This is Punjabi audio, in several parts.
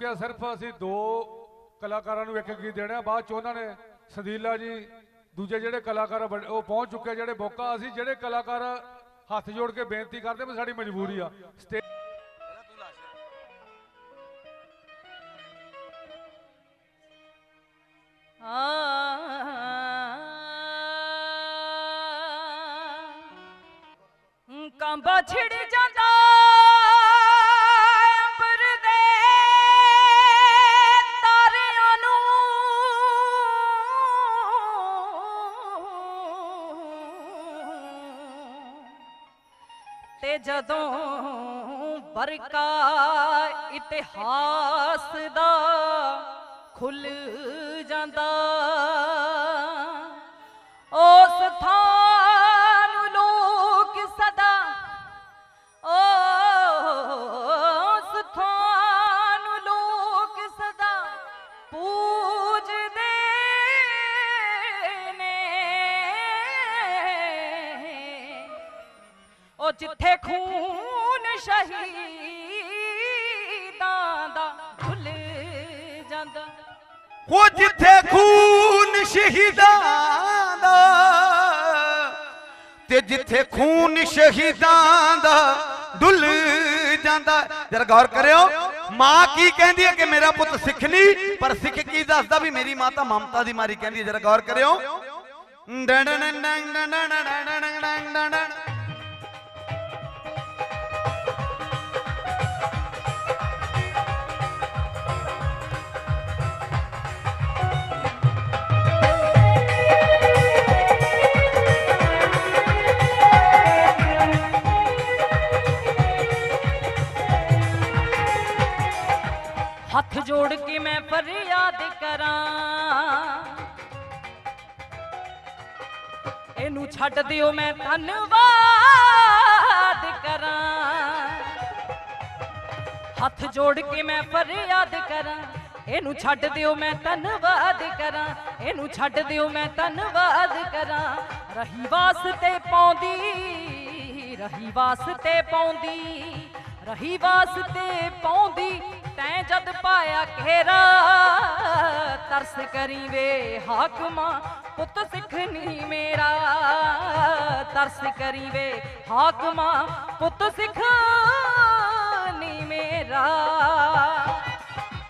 ਕਿ ਸਿਰਫ ਅਸੀਂ ਦੋ ਕਲਾਕਾਰਾਂ ਨੂੰ ਇੱਕ ਗੀਤ ਹੀ ਦੇਣਾ ਬਾਅਦ ਚ ਉਹਨਾਂ ਨੇ ਸਦੀਲਾ ਜੀ, ਦੂਜੇ ਜਿਹੜੇ ਕਲਾਕਾਰ ਆ ਉਹ ਪਹੁੰਚ ਚੁੱਕੇ ਜਿਹੜੇ ਮੌਕਾ ਅਸੀਂ ਜਿਹੜੇ ਕਲਾਕਾਰ ਹੱਥ ਜੋੜ ਕੇ ਬੇਨਤੀ ਕਰਦੇ ਵੀ ਸਾਡੀ ਮਜਬੂਰੀ ਆ। ਸਟੇਜ ਤੇ ਜਦੋਂ ਵਰਕਾ ਇਤਿਹਾਸ ਦਾ ਖੁੱਲ ਜਾਂਦਾ ਉਸ ਜਿੱਥੇ ਖੂਨ ਸ਼ਹੀਦਾਂ ਦਾ ਖੁੱਲ ਜਾਂਦਾ। ਉਹ ਜਿੱਥੇ ਖੂਨ ਸ਼ਹੀਦਾਂ ਦਾ ਤੇ ਜਿੱਥੇ ਖੂਨ ਸ਼ਹੀਦਾਂ ਦਾ ਡੁੱਲ ਜਾਂਦਾ। ਜਰਾ ਗੌਰ ਕਰਿਓ ਮਾਂ ਕੀ ਕਹਿੰਦੀ ਹੈ ਕਿ ਮੇਰਾ ਪੁੱਤ ਸਿੱਖ ਨਹੀਂ ਪਰ ਸਿੱਖ ਕੀ ਦੱਸਦਾ ਵੀ ਮੇਰੀ ਮਾਤਾ ਮਮਤਾ ਦੀ ਮਾਰੀ ਕਹਿੰਦੀ ਹੈ? ਜਰਾ ਗੌਰ ਕਰਿਓ। ਡੰ ਡੰ ਡੰ ਡੰ ਡੰ ਡੰ ਹੱਥ ਜੋੜ ਕੇ ਮੈਂ ਫਰਿਆਦ ਕਰਾਂ। ਇਹਨੂੰ ਛੱਡ ਦਿਓ ਮੈਂ ਧੰਨਵਾਦ ਕਰਾਂ। ਹੱਥ ਜੋੜ ਕੇ ਮੈਂ ਫਰਿਆਦ ਕਰਾਂ। ਇਹਨੂੰ ਛੱਡ ਦਿਓ ਮੈਂ ਧੰਨਵਾਦ ਕਰਾਂ। ਇਹਨੂੰ ਛੱਡ ਦਿਓ ਮੈਂ ਧੰਨਵਾਦ ਕਰਾਂ। ਰਹੀ ਵਾਸਤੇ ਪਾਉਂਦੀ, ਰਹੀ ਵਾਸਤੇ ਪਾਉਂਦੀ, ਰਹੀ ਵਾਸਤੇ ਪਾਉਂਦੀ। ਤੈਂ ਜਦ ਪਾਇਆ ਘੇਰਾ, ਤਰਸ ਕਰੀ ਵੇ ਹਾਕਮਾਂ, ਪੁੱਤ ਸਿੱਖ ਨਹੀਂ ਮੇਰਾ। ਤਰਸ ਕਰੀ ਵੇ ਹਾਕਮਾਂ, ਪੁੱਤ ਸਿੱਖ ਨਹੀਂ ਮੇਰਾ।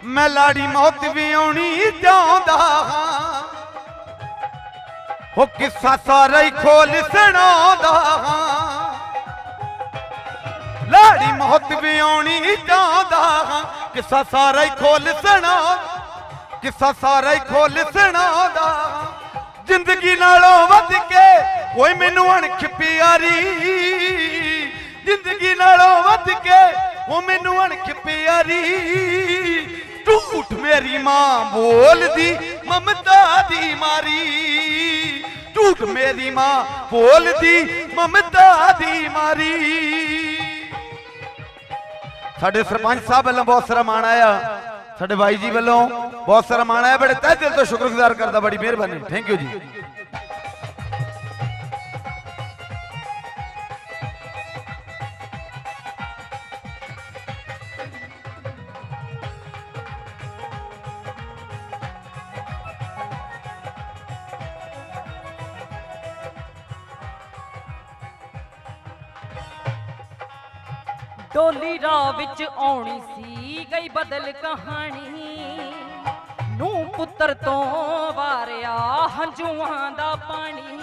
ਮੈਂ ਲਾੜੀ ਮੌਤ ਵੀ ਆਉਣੀ ਚਾਹੁੰਦਾ ਹਾਂ। ਉਹ ਕਿੱਸਾ ਸਾਰਾ ਹੀ ਖੋਲ ਸੁਣਾਉਂਦਾ ਹਾਂ। ਲਾੜੀ ਮੌਤ ਵੀ ਆਉਣੀ ਚਾਹੁੰਦਾ ਹਾਂ। ਕਿੱਸਾ ਸਾਰਾ ਹੀ ਖੋਲ ਸੁਣਾ, ਕਿੱਸਾ ਸਾਰਾ ਹੀ ਖੋਲ ਸੁਣਾਉਂਦਾ ਹਾਂ। ਜ਼ਿੰਦਗੀ ਨਾਲੋਂ ਵੱਧ ਕੇ ਓਏ ਮੈਨੂੰ ਅਣਖ ਪਿਆਰੀ। ਜ਼ਿੰਦਗੀ ਨਾਲੋਂ ਵੱਧ ਕੇ ਉਹ ਮੈਨੂੰ ਅਣਖ ਪਿਆਰੀ। ਝੂਠ ਮੇਰੀ ਮਾਂ ਬੋਲਦੀ, ਮਮਤਾ ਦੀ ਮਾਰੀ। ਝੂਠ ਮੇਰੀ ਮਾਂ ਬੋਲਦੀ, ਮਮਤਾ ਦੀ ਮਾਰੀ। ਸਾਡੇ ਸਰਪੰਚ ਸਾਹਿਬ ਵੱਲੋਂ ਬਹੁਤ ਸਾਰਾ ਮਾਣ ਆਇਆ। ਸਾਡੇ ਬਾਈ ਜੀ ਵੱਲੋਂ ਬਹੁਤ ਸਾਰਾ ਮਾਣ ਆਇਆ। ਬੜੇ ਤਹਿ ਦਿਲ ਤੋਂ ਸ਼ੁਕਰਗੁਜ਼ਾਰ ਕਰਦਾ, ਬੜੀ ਮਿਹਰਬਾਨੀ। ਥੈਂਕ ਯੂ ਜੀ। ਡੋਲੀ ਰਾਹ ਵਿੱਚ ਆਉਣੀ ਸੀ, ਗਈ ਬਦਲ ਕਹਾਣੀ। ਨੂੰ ਪੁੱਤਰ ਤੋਂ ਵਾਰਿਆ ਹੰਝੂਆਂ ਦਾ ਪਾਣੀ।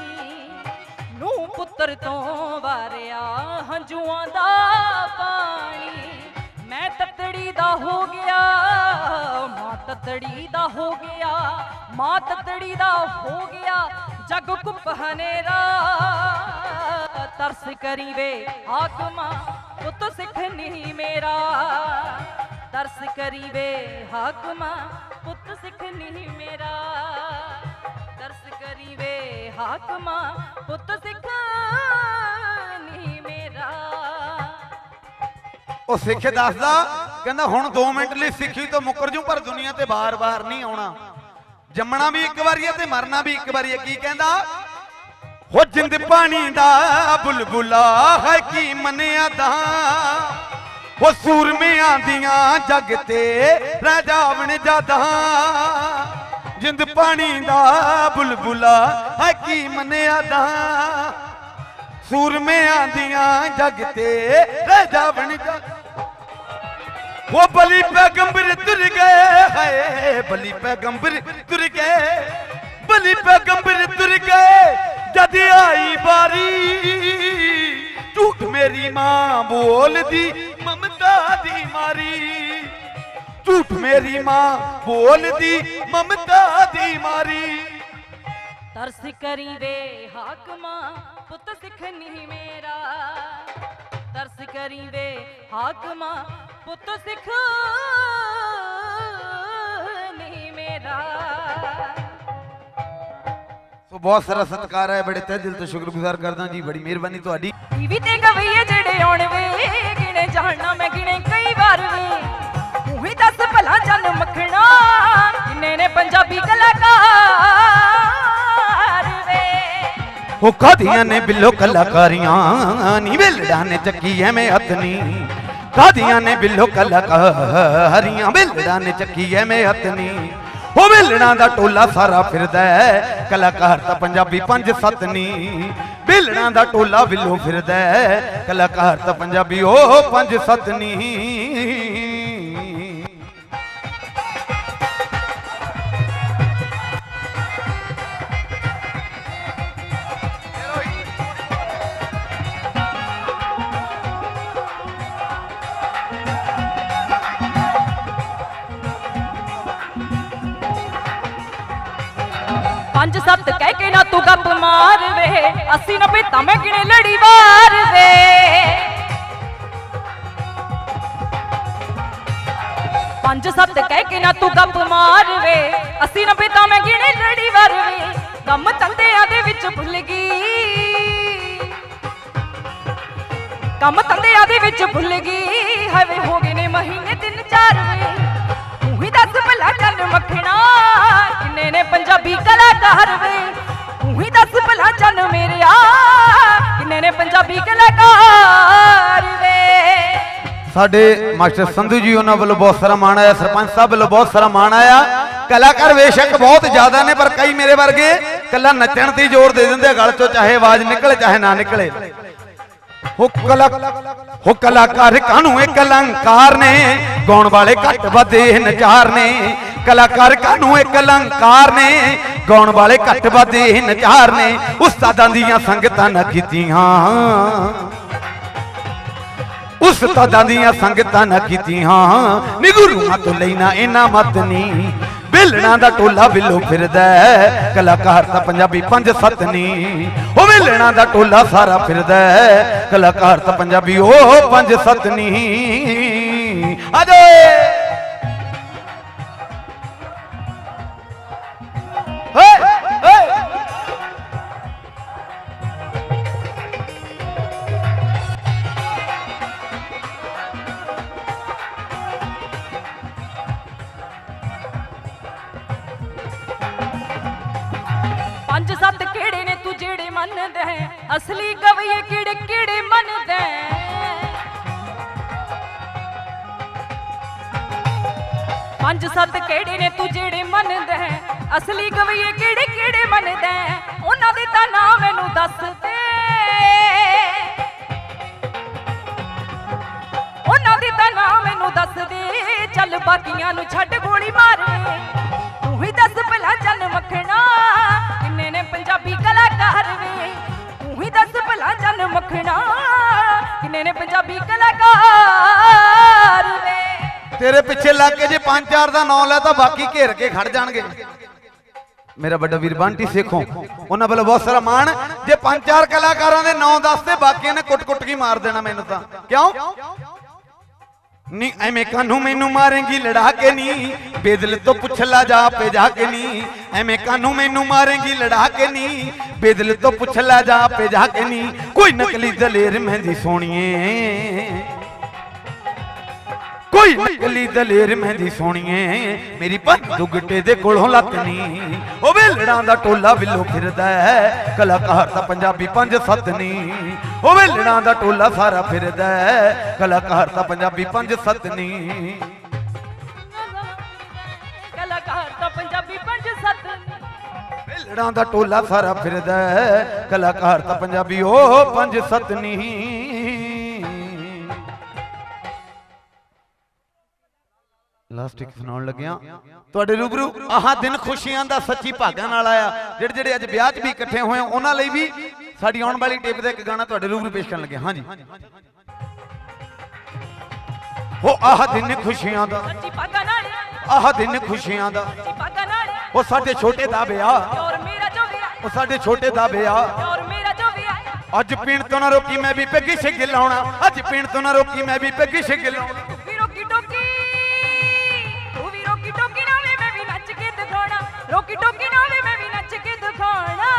ਨੂੰ ਪੁੱਤਰ ਤੋਂ ਵਾਰਿਆ ਹੰਝੂਆਂ ਦਾ ਪਾਣੀ। ਮੈਂ ਤਤੜੀ ਦਾ ਹੋ ਗਿਆ, ਮਾਂ ਤਤੜੀ ਦਾ ਹੋ ਗਿਆ, ਮਾਂ ਤਤੜੀ ਦਾ ਹੋ ਗਿਆ। ਜਗ ਕੁੱਪ ਹਨੇਰਾ ਤਰਸ ਕਰੀ ਵੇ ਹਾਕਮਾ। ਪੁੱਤ ਸਿੱਖ ਨਹੀਂ ਮੇਰਾ। ਤਰਸ ਕਰੀ ਵੇ ਹਾਕਮਾ, ਪੁੱਤ ਸਿੱਖ ਨਹੀਂ ਮੇਰਾ। ਤਰਸ ਕਰੀ ਵੇ ਹਾਕਮਾ, ਪੁੱਤ ਸਿੱਖ ਨਹੀਂ ਮੇਰਾ। ਉਹ ਸਿੱਖ ਦੱਸਦਾ, ਕਹਿੰਦਾ ਹੁਣ 2 ਮਿੰਟ ਲਈ ਸਿੱਖੀ ਤੋਂ ਮੁੱਕਰ ਜੂ, ਪਰ ਦੁਨੀਆ ਤੇ ਬਾਰ-ਬਾਰ ਨਹੀਂ ਆਉਣਾ। ਜੰਮਣਾ ਵੀ ਇੱਕ ਵਾਰੀ ਹੈ ਤੇ ਮਰਨਾ ਵੀ ਇੱਕ ਵਾਰੀ ਹੈ। ਕੀ ਕਹਿੰਦਾ? ਹੋ ਜਿੰਦ ਪਾਣੀ ਦਾ ਬੁਲਬੁਲਾ ਹੈ ਕੀ ਮੰਨਿਆ ਦਾ ਉਹ ਸੂਰਮਿਆਂ ਦੀਆਂ ਜੱਗ ਤੇ ਰਾਜਾਵਣ ਜਾਦਾ। ਜਿੰਦ ਪਾਣੀ ਦਾ ਬੁਲਬੁਲਾ ਹੈ ਕੀ ਮੰਨਿਆ ਦਾ ਸੂਰਮਿਆਂ ਦੀਆਂ ਜੱਗ ਤੇ ਰਾਜਾਵਣ ਜਾਦਾ। ਉਹ ਬਲੀ ਪੈਗੰਬਰ ਤੁਰ ਗਏ ਹੈ ਬਲੀ ਪੈਗੰਬਰ ਤੁਰ ਗਏ, ਬਲੀ ਪੈਗੰਬਰ ਤੁਰ ਗਏ। ਜਦ ਆਈ ਬਾਰੀ ਝੂਠ ਮੇਰੀ ਮਾਂ ਬੋਲਦੀ, ਮਮਤਾ ਦੀ ਮਾਰੀ। ਝੂਠ ਮੇਰੀ ਮਾਂ ਬੋਲਦੀ, ਮਮਤਾ ਦੀ ਮਾਰੀ। ਤਰਸ ਕਰੀ ਵੇ ਹਾਕਮਾਂ, ਪੁੱਤ ਸਿੱਖ ਨਹੀਂ ਮੇਰਾ। ਤਰਸ ਕਰੀ ਵੇ ਹਾਕਮਾਂ, ਪੁੱਤ ਸਿੱਖ ਨਹੀਂ ਮੇਰਾ। ਸੋ ਬਹੁਤ ਸਾਰਾ ਸਤਿਕਾਰ ਹੈ ਬੜੇ ਤਹਿ ਦਿਲ ਤੋਂ ਸ਼ੁਕਰਗੁਜ਼ਾਰ ਕਰਦਾ ਜੀ ਬੜੀ ਮਿਹਰਬਾਨੀ ਤੁਹਾਡੀ। ਟੀਵੀ ਤੇ ਗਵਈਏ ਜਿਹੜੇ ਆਉਣ ਵੇ ਗਿਣੇ ਜਾਣਾ ਮੈਂ ਗਿਣੇ ਕਈ ਵਾਰ ਵੇ। ਤੂੰ ਹੀ ਦੱਸ ਭਲਾ ਜਨ ਮੱਖਣਾ ਕਿੰਨੇ ਨੇ ਪੰਜਾਬੀ ਕਲਾਕਾਰ ਵੇ। ਉਹ ਕਾਦੀਆਂ ਨੇ ਬਿੱਲੋ ਕਲਾਕਾਰੀਆਂ ਨੀ ਵੇਲੜਾਂ ਨੇ ਚੱਕੀ ਐਵੇਂ ਹੱਥ ਨੀ ਕਾਦੀਆਂ ਨੇ ਬਿੱਲੋ ਕਲਾਕਾਰੀਆਂ ਵੇਲੜਾਂ ਨੇ ਚੱਕੀ ਐਵੇਂ ਹੱਥ ਨੀ ਉਹ ਵੇਲੜਾਂ ਦਾ ਟੋਲਾ ਸਾਰਾ ਫਿਰਦਾ ਹੈ। ਕਲਾਕਾਰ ਤਾਂ ਪੰਜਾਬੀ ਪੰਜ ਸੱਤ ਨੀ। ਵੇਲੜਾਂ ਦਾ ਟੋਲਾ ਬਿੱਲੋ ਫਿਰਦਾ ਹੈ। ਕਲਾਕਾਰ ਤਾਂ ਪੰਜਾਬੀ ਉਹ ਪੰਜ ਸੱਤ ਨੀ। ਪੰਜ ਸੱਤ ਕਹਿ ਕੇ ਨਾ ਤੂੰ ਗੱਪ ਮਾਰ ਵੇ। ਅਸੀਂ ਨੱਬੇ ਤਾਂ ਮੈਂ ਗਿਣੇ ਲੜੀ ਵਾਰ ਵੇ। ਪੰਜ ਸੱਤ ਕਹਿ ਕੇ ਨਾ ਤੂੰ ਗੱਪ ਮਾਰ ਵੇ। ਅਸੀਂ ਨੱਬੇ ਤਾਂ ਮੈਂ ਗਿਣੇ ਲੜੀ ਵਾਰ ਵੇ। ਕੰਮ ਧੰਦਿਆਂ ਦੇ ਵਿੱਚ ਭੁੱਲ ਗਈ। ਕੰਮ ਧੰਦਿਆਂ ਦੇ ਵਿੱਚ ਭੁੱਲ ਗਈ। ਹਵੇ ਹੋ ਗਏ ਨੇ ਮਹੀਨੇ ਤਿੰਨ ਚਾਰ ਵੇ। ਕਲਾਕਾਰ ਵੇ। ਤੂੰ ਹੀ ਦੱਸ ਭਲਾ ਜਨ ਮੇਰਿਆ ਕਿੰਨੇ ਨੇ ਪੰਜਾਬੀ ਕਲਾਕਾਰ ਵੇ। ਸਾਡੇ ਮਾਸਟਰ ਸੰਧੂ ਜੀ ਉਹਨਾਂ ਵੱਲੋਂ ਬਹੁਤ ਸਾਰਾ ਮਾਣ ਆਇਆ ਸਰਪੰਚ ਸਾਹਿਬ ਵੱਲੋਂ ਬਹੁਤ ਸਾਰਾ ਮਾਣ ਆਇਆ। ਕਲਾਕਾਰ ਬੇਸ਼ੱਕ ਬਹੁਤ ਜ਼ਿਆਦਾ ਨੇ ਪਰ ਕਈ ਮੇਰੇ ਵਰਗੇ ਕੱਲਾ ਨੱਚਣ ਤੇ ਜ਼ੋਰ ਦੇ ਦਿੰਦੇ ਆ, ਗਲ ਚੋਂ ਚਾਹੇ ਆਵਾਜ਼ ਨਿਕਲੇ ਚਾਹੇ ਨਾ ਨਿਕਲੇ। ਹੋ ਕਲਾ ਹੋ ਕਲਾਕਾਰ ਕਾਹਨੂੰ ਇਹ ਕਲੰਕਾਰ ਨੇ ਗਾਉਣ ਵਾਲੇ ਘੱਟ ਵੱਧੇ ਨਚਾਰ ਨੇ। ਕਲਾਕਾਰ ਕਾਹਨੂੰ ਇਹ ਕਲੰਕਾਰ ਨੇ? ਗਾਉਣ ਵਾਲੇ ਘੱਟ ਵੱਧੇ, ਨਚਾਰ ਨੇ। ਉਸਤਾਦਾਂ ਦੀਆਂ ਸੰਗਤਾਂ ਨਾ ਕੀਤੀਆਂ। ਉਸਤਾਦਾਂ ਦੀਆਂ ਸੰਗਤਾਂ ਨਾ ਕੀਤੀਆਂ। ਨੀ ਗੁਰੂਆਂ ਤੋਂ ਲੈਣਾ ਇਹਨਾਂ ਮਤ ਨਹੀਂ ਵੇਲਣਾ ਦਾ ਟੋਲਾ ਬਿੱਲੋ ਫਿਰਦਾ ਕਲਾਕਾਰ ਤਾਂ ਪੰਜਾਬੀ ਪੰਜ ਸੱਤ ਨਹੀਂ ਉਹ ਵੇਲਣਾ ਦਾ ਟੋਲਾ ਸਾਰਾ ਫਿਰਦਾ ਕਲਾਕਾਰ ਤਾਂ ਪੰਜਾਬੀ ਉਹ ਪੰਜ ਸੱਤ ਨਹੀਂ ਆਜੋ ਪੰਜ ਸੱਤ ਕਿਹੜੇ ਨੇ ਤੂੰ ਜਿਹੜੇ ਮੰਨਦਾ ਹੈ? ਅਸਲੀ ਗਵਈਏ ਕਿਹੜੇ ਕਿਹੜੇ ਮੰਨਦਾ ਪੰਜ ਸੱਤ ਕਿਹੜੇ ਨੇ ਤੂੰ ਜਿਹੜੇ ਮੰਨਦਾ ਹੈ? ਅਸਲੀ ਗਵਈਏ ਕਿਹੜੇ ਕਿਹੜੇ ਮੰਨਦਾ ਉਹਨਾਂ ਦੇ ਤਾਂ ਨਾਂ ਮੈਨੂੰ ਦੱਸ ਦੇ। ਉਹਨਾਂ ਦੇ ਤਾਂ ਨਾਂ ਮੈਨੂੰ ਦੱਸ ਦੇ। ਚੱਲ ਬਾਕੀਆਂ ਨੂੰ ਛੱਡ ਗੋਲੀ ਮਾਰ। ਜਨ ਕਿੰਨੇ ਨੇ ਪੰਜਾਬੀ ਕਲਾਕਾਰ ਵੇ ਤੇਰੇ ਪਿੱਛੇ ਲੱਗ ਕੇ ਜੇ ਪੰਜ ਚਾਰ ਦਾ ਨਾਂ ਲੈ ਤਾਂ ਬਾਕੀ ਘੇਰ ਕੇ ਖੜ ਜਾਣਗੇ। ਮੇਰਾ ਵੱਡਾ ਵੀਰ ਬੰਟੀ ਸੇਖੋਂ, ਉਹਨਾਂ ਵੱਲੋਂ ਬਹੁਤ ਸਾਰਾ ਮਾਣ। ਜੇ ਪੰਜ ਚਾਰ ਕਲਾਕਾਰਾਂ ਦੇ ਨਾਂ ਦੱਸਦੇ, ਬਾਕੀਆਂ ਨੇ ਕੁੱਟ-ਕੁੱਟ ਕੇ ਮਾਰ ਦੇਣਾ ਮੈਨੂੰ ਤਾਂ। ਕਿਉਂ? ਨੀ, ਐਵੇਂ ਕਾਨੂੰ ਮੈਨੂੰ ਮਾਰੇਂਗੀ ਲੜਾ ਕੇ ਨੀ? ਬੇਦਲ ਤੋਂ ਪੁੱਛ ਲਾ ਜਾ ਪੇ ਜਾ ਕੇ ਨੀ? ਐਵੇਂ ਕਾਨੂੰ ਮੈਨੂੰ ਮਾਰੇਂਗੀ ਲੜਾ ਕੇ ਨੀ? ਬੇਦਲ ਤੋਂ ਪੁੱਛ ਲਾ ਜਾ ਪੇ ਜਾ ਕੇ ਨੀ? ਕੋਈ ਨਕਲੀ ਦਲੇਰ ਮਹਿੰਦੀ ਸੋਣੀਏ ਕੋਈ ਨਕਲੀ ਦਲੇਰ ਮਹਿੰਦੀ ਸੋਣੀਏ ਮੇਰੀ ਦੁਗਟੇ ਦੇ ਕੋਲੋਂ ਲੱਤ ਨਹੀਂ ਉਹ ਵੇਲੜਾਂ ਦਾ ਟੋਲਾ ਵਿਲੋ ਫਿਰਦਾ ਹੈ ਕਲਾਕਾਰ ਤਾਂ ਪੰਜਾਬੀ ਪੰਜ ਸੱਤ ਨਹੀਂ ਉਹ ਵੇਲੜਾਂ ਦਾ ਟੋਲਾ ਸਾਰਾ ਫਿਰਦਾ ਹੈ ਕਲਾਕਾਰ ਤਾਂ ਪੰਜਾਬੀ ਪੰਜ ਸੱਤ ਨਹੀਂ ਕਲਾਕਾਰ ਤਾਂ ਪੰਜਾਬੀ ਪੰਜ ਸੱਤ ਵੇਲੜਾਂ ਦਾ ਟੋਲਾ ਸਾਰਾ ਫਿਰਦਾ ਹੈ ਕਲਾਕਾਰ ਤਾਂ ਪੰਜਾਬੀ ਉਹ ਪੰਜ ਸੱਤ ਨਹੀਂ ਲਾਸਟ ਇੱਕ ਸੁਣਾਉਣ ਲੱਗਿਆ। ਤੁਹਾਡੇ ਰੂਬਰੂ ਆਹ ਦਿਨ ਖੁਸ਼ੀਆਂ ਦਾ ਸੱਚੀ ਭਾਗਾਂ ਨਾਲ ਆਇਆ। ਜਿਹੜੇ ਜਿਹੜੇ ਅੱਜ ਵਿਆਹ 'ਚ ਵੀ ਇਕੱਠੇ ਹੋਏ ਉਹਨਾਂ ਲਈ ਵੀ ਸਾਡੀ ਆਉਣ ਵਾਲੀ ਟੇਪ ਦਾ ਇੱਕ ਗਾਣਾ ਤੁਹਾਡੇ ਰੂਬਰੂ ਪੇਸ਼ ਕਰਨ ਲੱਗੇ ਹਾਂਜੀ। ਹੋ ਆਹ ਦਿਨ ਖੁਸ਼ੀਆਂ ਦਾ। ਸੱਚੀ ਪਾਗਾ ਨਾਲ। ਆਹ ਦਿਨ ਖੁਸ਼ੀਆਂ ਦਾ। ਸੱਚੀ ਪਾਗਾ ਨਾਲ। ਉਹ ਸਾਡੇ ਛੋਟੇ ਦਾ ਵਿਆਹ। ਔਰ ਮੇਰਾ ਜੋ ਵੀ ਆਇਆ ਉਹ ਸਾਡੇ ਛੋਟੇ ਦਾ ਵਿਆਹ। ਔਰ ਮੇਰਾ ਜੋ ਵੀ ਆਇਆ ਅੱਜ ਪੀਣ ਤੋਂ ਨਾ ਰੋਕੀ ਮੈਂ ਵੀ ਪੈਗੀ ਛਿੱਗ ਲਾਉਣਾ। ਅੱਜ ਪੀਣ ਤੋਂ ਨਾ ਰੋਕੀ ਮੈਂ ਵੀ ਪੈਗੀ ਛਿੱਗ ਲਾਉਣਾ। ਰੋਕੀ ਟੋਕੀ ਨਾ ਵੇ ਮੈਂ ਵੀ ਨੱਚ ਕੇ ਦਿਖਾਉਣਾ।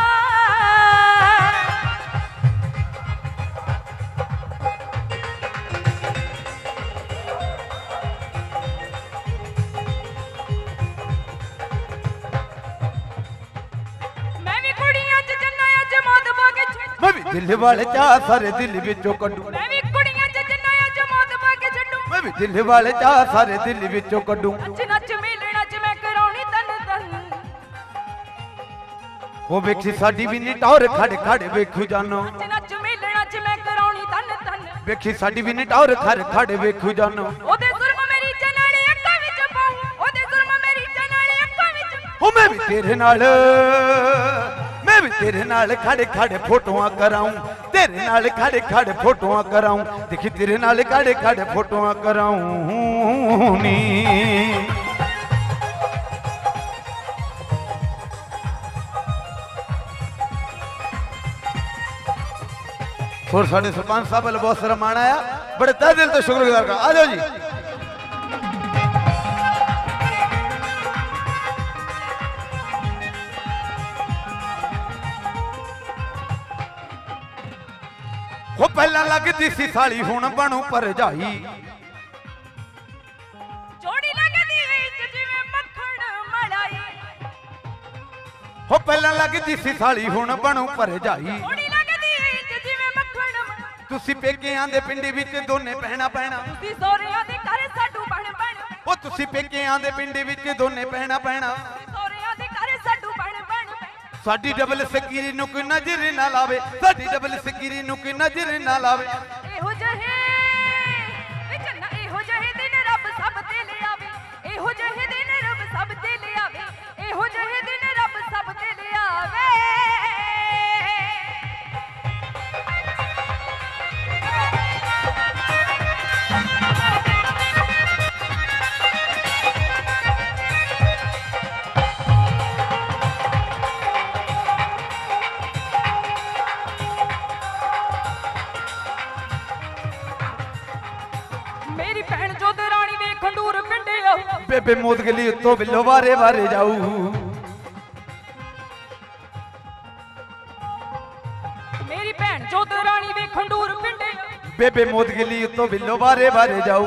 ਮੈਂ ਵੀ ਕੁੜੀਆਂ ਚ ਜੰਨਾ ਚ ਮੌਤ ਪਾ ਕੇ ਛੱਡ ਮੈਂ ਵੀ ਦਿਲ ਵਾਲੇ ਚਾਹ ਸਾਰੇ ਦਿਲ ਵਿੱਚੋਂ ਕੱਢੂ। ਮੈਂ ਵੀ ਕੁੜੀਆਂ ਚ ਜੰਨਾ ਚ ਮੌਤ ਪਾ ਕੇ ਛੱਡੂ। ਮੈਂ ਵੀ ਦਿਲ ਵਾਲੇ ਚਾਹ ਸਾਰੇ ਦਿਲ ਵਿੱਚੋਂ ਕੱਢੂ। ਨੱਚ ਉਹ ਵੇਖੀ ਸਾਡੀ ਵੀ ਨੀ ਟੌਰ ਖੜ ਖੜ ਵੇਖੂ ਜਾਨੋ। ਨੱਚ ਨੱਚ ਮੇਲਣਾ ਚ ਮੈਂ ਕਰਾਉਣੀ ਤਨ ਤਨ ਵੇਖੀ ਸਾਡੀ ਵੀ ਨੀ ਟੌਰ ਖੜ ਖੜ ਵੇਖੂ ਜਾਨੋ। ਉਹਦੇ ਜ਼ੁਲਮ ਮੇਰੀ ਜਨਾਲੇ ਅੱਖਾਂ ਵਿੱਚ ਪਾਉ। ਉਹਦੇ ਜ਼ੁਲਮ ਮੇਰੀ ਜਨਾਲੇ ਅੱਖਾਂ ਵਿੱਚ ਉਹ ਮੈਂ ਵੀ ਤੇਰੇ ਨਾਲ ਮੈਂ ਵੀ ਤੇਰੇ ਨਾਲ ਖੜ ਖੜ ਫੋਟੋਆਂ ਕਰਾਉਂ। ਤੇਰੇ ਨਾਲ ਖੜ ਖੜ ਫੋਟੋਆਂ ਕਰਾਉਂ। ਦੇਖੀ ਤੇਰੇ ਨਾਲ ਖੜ ਖੜ ਫੋਟੋਆਂ ਕਰਾਉਂ। ਨੀ। ਹੋਰ ਸਾਡੇ ਸਰਪੰਚ ਸਾਹਿਬ ਵੱਲੋਂ ਬਹੁਤ ਸਾਰਾ ਮਾਣ ਆਇਆ। ਬੜੇ ਤਹਿ ਦਿਲ ਤੋਂ ਸ਼ੁਕਰਗੁਜ਼ਾਰ ਕਰ ਆ ਜਾਓ ਜੀ। ਉਹ ਪਹਿਲਾਂ ਲੱਗਦੀ ਸੀ ਸਾਲੀ ਹੁਣ ਬਣੂ ਭਰਜਾਈ। ਜੋੜੀ ਲੱਗਦੀ ਵਿੱਚ ਜਿਵੇਂ ਮੱਖਣ ਮਲਾਈ। ਉਹ ਪਹਿਲਾਂ ਲੱਗਦੀ ਸੀ ਸਾਲੀ ਹੁਣ ਬਣੂ ਭਰਜਾਈ। ਤੁਸੀਂ ਪੇਕਿਆਂ ਦੇ ਪਿੰਡੀ ਵਿੱਚ ਦੋਨੇ ਪਹਿਣਾ ਪੈਣਾ ਤੁਸੀਂ ਸੋਹਰਿਆਂ ਦੇ ਘਰ ਸਾਡੂ ਬਣ ਬਣ ਉਹ ਤੁਸੀਂ ਪੇਕਿਆਂ ਦੇ ਪਿੰਡੀ ਵਿੱਚ ਦੋਨੇ ਪਹਿਣਾ ਪੈਣਾ ਸੋਹਰਿਆਂ ਦੇ ਘਰ ਸਾਡੂ ਬਣ ਬਣ ਸਾਡੀ ਡਬਲ ਸਕੀਰੀ ਨੂੰ ਕੋਈ ਨਜ਼ਰ ਨਾ ਲਾਵੇ ਸਾਡੀ ਡਬਲ ਸਕੀਰੀ ਨੂੰ ਕੋਈ ਨਜ਼ਰ ਨਾ ਲਾਵੇ ਭੈਣ ਜੋਧ ਰਾਣੀ ਵੇ ਖੰਡੂਰ ਪਿੰਡੇ ਆਊ ਬੇਬੇ ਮੋਦਗਲੀ ਉੱਤੋਂ ਬਿੱਲੋ ਵਾਰੇ ਵਾਰੇ ਜਾਊ। ਮੇਰੀ ਭੈਣ ਜੋਧ ਰਾਣੀ ਵੇ ਖੰਡੂਰ ਪਿੰਡੇ ਬੇਬੇ ਮੋਦਗਲੀ ਉੱਤੋਂ ਬਿੱਲੋ ਵਾਰੇ ਵਾਰੇ ਜਾਊ।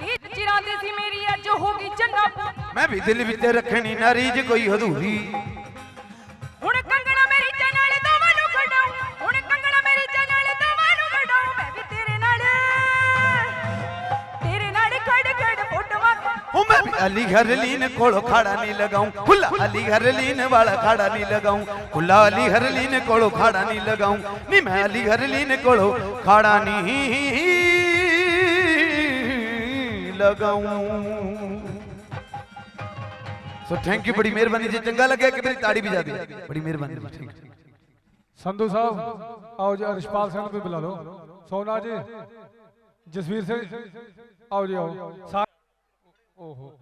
ਰੀਤ ਚਿਰਾਂਦੀ ਸੀ ਮੇਰੀ ਅੱਜ ਹੋ ਗਈ ਚੰਨਾ ਮੈਂ ਵੀ ਦਿਲ ਵਿੱਚ ਰੱਖਣੀ ਨਾ ਰੀਝ ਕੋਈ ਹਦੂਰੀ ਉਹ ਮੈਂ ਵੀ ਅਲੀ ਹਰਲੀਨ ਕੋਲ ਖਾੜਾ ਨਹੀਂ ਲਗਾਉਂ। ਖੁੱਲਾ ਅਲੀ ਹਰਲੀਨ ਵਾਲਾ ਖਾੜਾ ਨਹੀਂ ਲਗਾਉਂ। ਖੁੱਲਾ ਅਲੀ ਹਰਲੀਨ ਕੋਲ ਖਾੜਾ ਨਹੀਂ ਲਗਾਉਂ। ਨਹੀਂ ਮੈਂ ਅਲੀ ਹਰਲੀਨ ਕੋਲ ਸੋ ਥੈਂਕ ਯੂ ਬੜੀ ਮਿਹਰਬਾਨੀ ਜੇ। ਚੰਗਾ ਲੱਗਿਆ ਕਿ ਮੇਰੀ ਤਾੜੀ ਵੀ ਜਾ ਬੜੀ ਮਿਹਰਬਾਨੀ ਥੈਂਕ ਯੂ ਸੰਧੂ ਸਾਹਿਬ, ਆਓ ਜੀ ਰਿਸ਼ਪਾਲ ਸਿੰਘ ਨੂੰ ਵੀ ਬੁਲਾ ਲਓ। ਸੋਨਾ ਜੀ, ਜਸਵੀਰ ਸਿੰਘ, ਆਓ ਜੀ, ਆਓ। ਓਹੋ।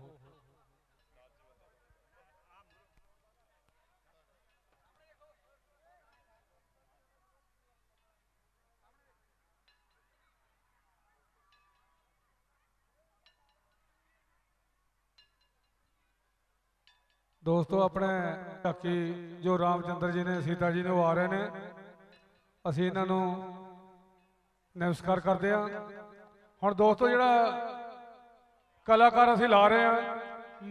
ਦੋਸਤੋ, ਆਪਣੇ ਢਾਕੀ ਜੋ ਰਾਮਚੰਦਰ ਜੀ ਨੇ, ਸੀਤਾ ਜੀ ਨੇ ਉਹ ਆ ਰਹੇ ਨੇ, ਅਸੀਂ ਇਹਨਾਂ ਨੂੰ ਨਮਸਕਾਰ ਕਰਦੇ ਹਾਂ। ਹੁਣ ਦੋਸਤੋ, ਜਿਹੜਾ ਕਲਾਕਾਰ ਅਸੀਂ ਲਾ ਰਹੇ ਹਾਂ,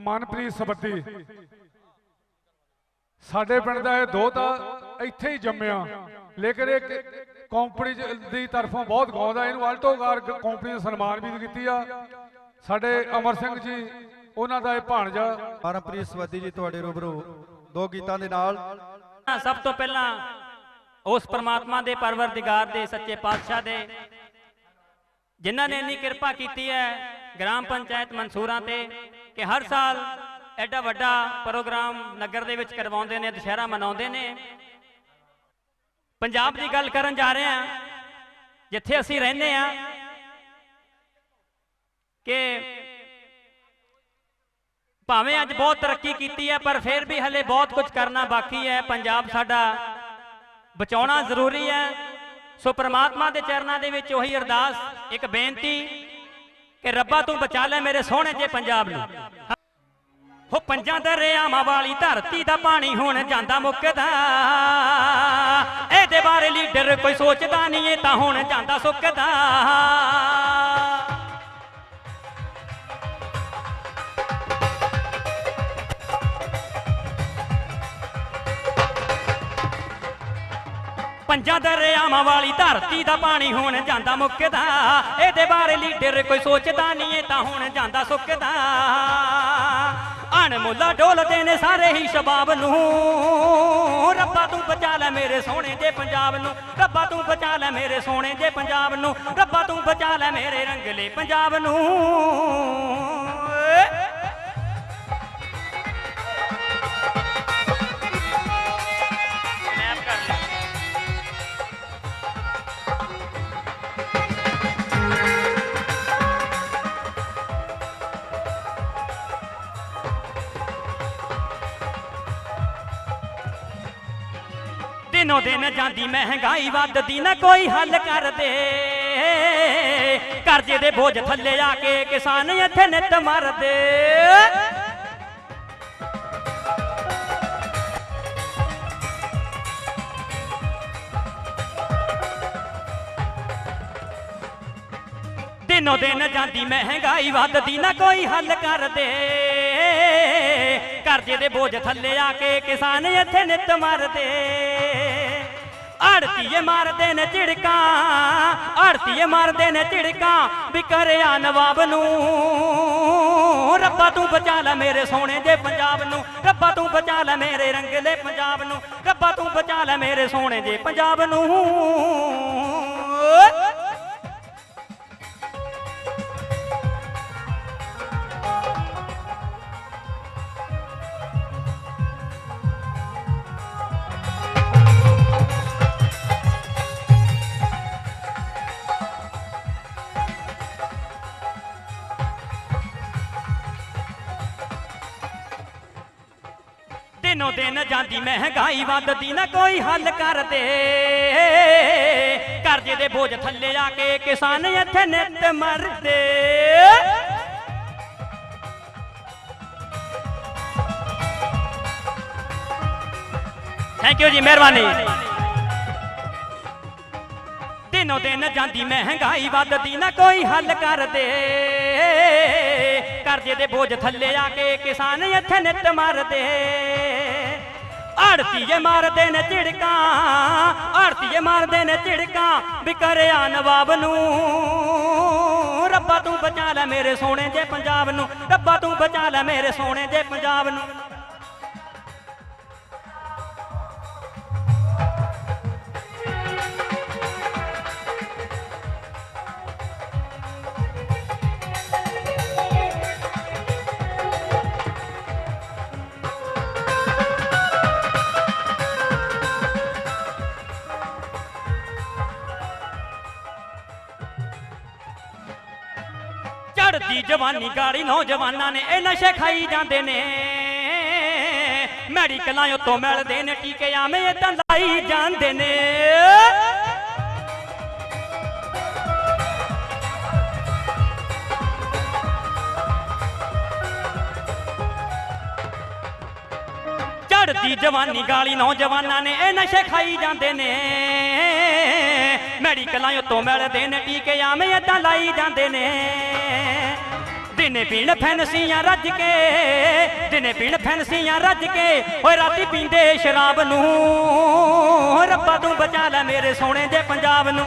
ਮਨਪ੍ਰੀਤ ਸਬੱਦੀ ਸਾਡੇ ਪਿੰਡ ਦਾ ਇਹ ਦੋਤਾ ਇੱਥੇ ਹੀ ਜੰਮਿਆ। ਲੇਕਿਨ ਇਹ ਕੰਪਨੀ ਦੀ ਤਰਫੋਂ ਬਹੁਤ ਗਾਉਂਦਾ, ਇਹਨੂੰ ਆਲਟੋਕਾਰ ਕੰਪਨੀ ਨੇ ਸਨਮਾਨ ਵੀ ਕੀਤੀ ਆ। ਸਾਡੇ ਅਮਰ ਸਿੰਘ ਜੀ ਉਹਨਾਂ ਦਾ ਇਹ ਭਾਣਜਾ ਪਰਮਪ੍ਰੀਤ ਸਵਾਦੀ ਜੀ ਤੁਹਾਡੇ ਰੂਬਰੂ। ਦੋ ਗੀਤਾਂ ਦੇ ਨਾਲ। ਸਭ ਤੋਂ ਪਹਿਲਾਂ ਉਸ ਪ੍ਰਮਾਤਮਾ ਦੇ ਪਰਵਰਦਿਗਾਰ ਦੇ ਸੱਚੇ ਪਾਤਸ਼ਾਹ ਦੇ। ਜਿਨ੍ਹਾਂ ਨੇ ਇੰਨੀ ਕਿਰਪਾ ਕੀਤੀ ਹੈ ਗ੍ਰਾਮ ਪੰਚਾਇਤ ਮਨਸੂਰਾਂ ਤੇ ਕਿ ਹਰ ਸਾਲ ਐਡਾ ਵੱਡਾ ਪ੍ਰੋਗਰਾਮ ਨਗਰ ਦੇ ਵਿੱਚ ਕਰਵਾਉਂਦੇ ਨੇ ਦੁਸ਼ਹਿਰਾ ਮਨਾਉਂਦੇ ਨੇ। ਪੰਜਾਬ ਦੀ ਗੱਲ ਕਰਨ ਜਾ ਰਹੇ ਹਾਂ ਜਿੱਥੇ ਅਸੀਂ ਰਹਿੰਦੇ ਹਾਂ ਕਿ ਭਾਵੇਂ ਅੱਜ ਬਹੁਤ ਤਰੱਕੀ ਕੀਤੀ ਹੈ, ਪਰ ਫਿਰ ਵੀ ਹਲੇ ਬਹੁਤ ਕੁਝ ਕਰਨਾ ਬਾਕੀ ਹੈ। ਪੰਜਾਬ ਸਾਡਾ ਬਚਾਉਣਾ ਜ਼ਰੂਰੀ ਹੈ। ਸੋ ਪ੍ਰਮਾਤਮਾ ਦੇ ਚਰਨਾਂ ਦੇ ਵਿੱਚ ਉਹੀ ਅਰਦਾਸ, ਇੱਕ ਬੇਨਤੀ ਕਿ ਰੱਬਾ ਤੂੰ ਬਚਾ ਲੈ ਮੇਰੇ ਸੋਹਣੇ ਜੇ ਪੰਜਾਬ ਨੂੰ। ਹੋ ਪੰਜਾਂ ਦਰਿਆਵਾਂ ਵਾਲੀ ਧਰਤੀ ਦਾ ਪਾਣੀ ਹੁਣ ਜਾਂਦਾ ਮੁੱਕਦਾ। ਇਹਦੇ ਬਾਰੇ ਲੀਡਰ ਕੋਈ ਸੋਚਦਾ ਨਹੀਂ, ਇਹ ਤਾਂ ਹੁਣ ਜਾਂਦਾ ਸੁੱਕਦਾ। ਪੰਜਾਂ ਦਰਿਆਵਾਂ ਵਾਲੀ ਧਰਤੀ ਦਾ ਪਾਣੀ ਹੁਣ ਜਾਂਦਾ ਮੁੱਕਦਾ। ਇਹਦੇ ਬਾਰੇ ਲੀਡਰ ਕੋਈ ਸੋਚਦਾ ਨਹੀਂ, ਇਹ ਤਾਂ ਹੁਣ ਜਾਂਦਾ ਸੁੱਕਦਾ। ਅਣਮੁੱਲਾ ਡੋਲਦੇ ਨੇ ਸਾਰੇ ਹੀ ਸ਼ਬਾਬ ਨੂੰ। ਰੱਬਾ ਤੂੰ ਬਚਾ ਲੈ ਮੇਰੇ ਸੋਹਣੇ ਜੇ ਪੰਜਾਬ ਨੂੰ। ਰੱਬਾ ਤੂੰ ਬਚਾ ਲੈ ਮੇਰੇ ਸੋਹਣੇ ਜੇ ਪੰਜਾਬ ਨੂੰ। ਰੱਬਾ ਤੂੰ ਬਚਾ ਲੈ ਮੇਰੇ ਰੰਗਲੇ ਪੰਜਾਬ ਨੂੰ। ਦਿਨੋ ਦਿਨ ਜਾਂਦੀ ਮਹਿੰਗਾਈ ਵੱਧਦੀ ਨਾ ਕੋਈ ਹੱਲ ਕਰਦੇ। ਕਰਜ਼ੇ ਦੇ ਬੋਝ ਥੱਲੇ ਆ ਕੇ ਕਿਸਾਨ ਇੱਥੇ ਨਿੱਤ ਮਰਦੇ। ਦਿਨੋ ਦਿਨ ਜਾਂਦੀ ਮਹਿੰਗਾਈ ਵੱਧਦੀ ਨਾ ਕੋਈ ਹੱਲ ਕਰ ਦੇ ਕਰਜ਼ੇ ਦੇ ਬੋਝ ਥੱਲੇ ਆ ਕੇ ਕਿਸਾਨ ਇੱਥੇ ਨਿੱਤ ਮਰਦੇ। ਆੜਤੀਏ ਮਾਰਦੇ ਨੇ ਝਿੜਕਾਂ, ਆੜਤੀਏ ਮਾਰਦੇ ਨੇ ਝਿੜਕਾਂ, ਵੀ ਕਰਿਆ ਨਵਾਬ ਨੂੰ। ਰੱਬਾ ਤੂੰ ਬਚਾ ਲੈ ਮੇਰੇ ਸੋਹਣੇ ਜੇ ਪੰਜਾਬ ਨੂੰ। ਰੱਬਾ ਤੂੰ ਬਚਾ ਲੈ ਮੇਰੇ ਰੰਗਲੇ ਪੰਜਾਬ ਨੂੰ। ਰੱਬਾ ਤੂੰ ਬਚਾ ਲੈ ਮੇਰੇ ਸੋਹਣੇ ਜੇ ਪੰਜਾਬ ਨੂੰ। ਦਿਨੋ ਦਿਨ ਜਾਂਦੀ? ਮਹਿੰਗਾਈ ਵੱਧਦੀ ਨਾ ਕੋਈ ਹੱਲ ਕਰਦੇ। ਕਰਜ਼ੇ ਦੇ ਬੋਝ ਥੱਲੇ ਆ ਕੇ ਕਿਸਾਨ ਇੱਥੇ ਨਿੱਤ ਮਰਦੇ। ਥੈਂਕ ਯੂ ਜੀ, ਮਿਹਰਬਾਨੀ। ਦਿਨੋ ਦਿਨ ਜਾਂਦੀ, ਮਹਿੰਗਾਈ ਵੱਧਦੀ ਨਾ ਕੋਈ ਹੱਲ ਕਰ ਦੇ ਕਰਜ਼ੇ ਦੇ ਬੋਝ ਥੱਲੇ ਆ ਕੇ ਕਿਸਾਨ ਇੱਥੇ ਨਿੱਤ ਮਰਦੇ। ਆੜਤੀਏ ਮਾਰਦੇ ਨੇ ਝਿੜਕਾਂ, ਆੜਤੀਏ ਮਾਰਦੇ ਨੇ ਝਿੜਕਾਂ, ਵੀ ਕਰਿਆ ਨਵਾਬ ਨੂੰ। ਰੱਬਾ ਤੂੰ ਬਚਾ ਲੈ ਮੇਰੇ ਸੋਹਣੇ ਜੇ ਪੰਜਾਬ ਨੂੰ, ਰੱਬਾ ਤੂੰ ਬਚਾ ਲੈ ਮੇਰੇ ਸੋਹਣੇ ਜੇ ਪੰਜਾਬ ਨੂੰ। ਚੜਦੀ ਜਵਾਨੀ ਗਾੜੀ ਨੌਜਵਾਨਾਂ ਨੇ, ਇਹ ਨਸ਼ੇ ਖਾਈ ਜਾਂਦੇ ਨੇ। ਮੈਡੀਕਲਾਂ ਉਤੋਂ ਮਿਲਦੇ ਨੇ ਟੀਕੇ ਆਵੇਂ ਇਦਾਂ ਲਾਈ ਜਾਂਦੇ ਨੇ। ਚੜਦੀ ਜਵਾਨੀ ਗਾਲੀ ਨੌਜਵਾਨਾਂ ਨੇ, ਇਹ ਨਸ਼ੇ ਖਾਈ ਜਾਂਦੇ ਨੇ। ਮੈਡੀਕਲਾਂ ਉਤੋਂ ਮਿਲਦੇ ਨੇ ਟੀਕੇ ਆਵੇਂ ਇਦਾਂ ਲਾਈ ਜਾਂਦੇ ਨੇ। ਦਿਨੇ ਪੀਣ ਫੈਨਸੀਆਂ ਰੱਜ ਕੇ ਦਿਨੇ ਪੀਣ ਫੈਨਸੀਆਂ ਰੱਜ ਕੇ, ਓਏ ਰਾਤੀ ਪੀਂਦੇ ਸ਼ਰਾਬ ਨੂੰ। ਰੱਬਾ ਤੂੰ ਬਚਾ ਲੈ ਮੇਰੇ ਸੋਹਣੇ ਦੇ ਪੰਜਾਬ ਨੂੰ।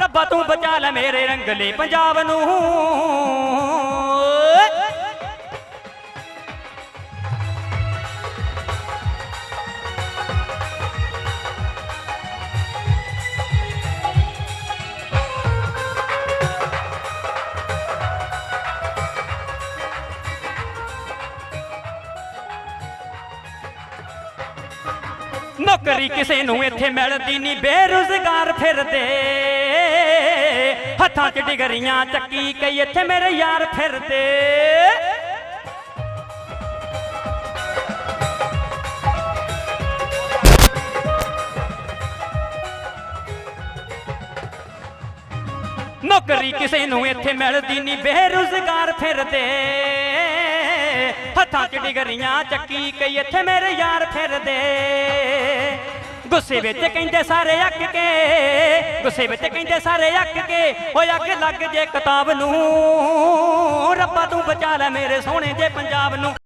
ਰੱਬਾ ਤੂੰ ਬਚਾ ਲੈ ਮੇਰੇ ਰੰਗਲੇ ਪੰਜਾਬ ਨੂੰ। ਨੌਕਰੀ ਕਿਸੇ ਨੂੰ ਇੱਥੇ ਮਿਲਦੀ ਨਹੀਂ ਬੇਰੁਜ਼ਗਾਰ ਫਿਰਦੇ। ਹੱਥਾਂ 'ਚ ਡਿਗਰੀਆਂ ਚੱਕੀ ਕਈ ਇੱਥੇ ਮੇਰੇ ਯਾਰ ਫਿਰਦੇ। ਨੌਕਰੀ ਕਿਸੇ ਨੂੰ ਇੱਥੇ ਮਿਲਦੀ ਨਹੀਂ ਬੇਰੁਜ਼ਗਾਰ ਫਿਰਦੇ। ਹੱਥਾਂ 'ਚ ਡਿਗਰੀਆਂ ਚੱਕੀ ਕਈ ਇੱਥੇ ਮੇਰੇ ਯਾਰ ਫਿਰਦੇ। ਗੁੱਸੇ ਵਿੱਚ ਕਹਿੰਦੇ ਸਾਰੇ ਅੱਕ ਕੇ, ਗੁੱਸੇ ਵਿੱਚ ਕਹਿੰਦੇ ਸਾਰੇ ਅੱਕ ਕੇ, ਓਏ ਅੱਗ ਲੱਗ ਜੇ ਕਿਤਾਬ ਨੂੰ, ਰੱਬਾ ਤੂੰ ਬਚਾ ਲੈ ਮੇਰੇ ਸੋਹਣੇ ਜੇ ਪੰਜਾਬ ਨੂੰ।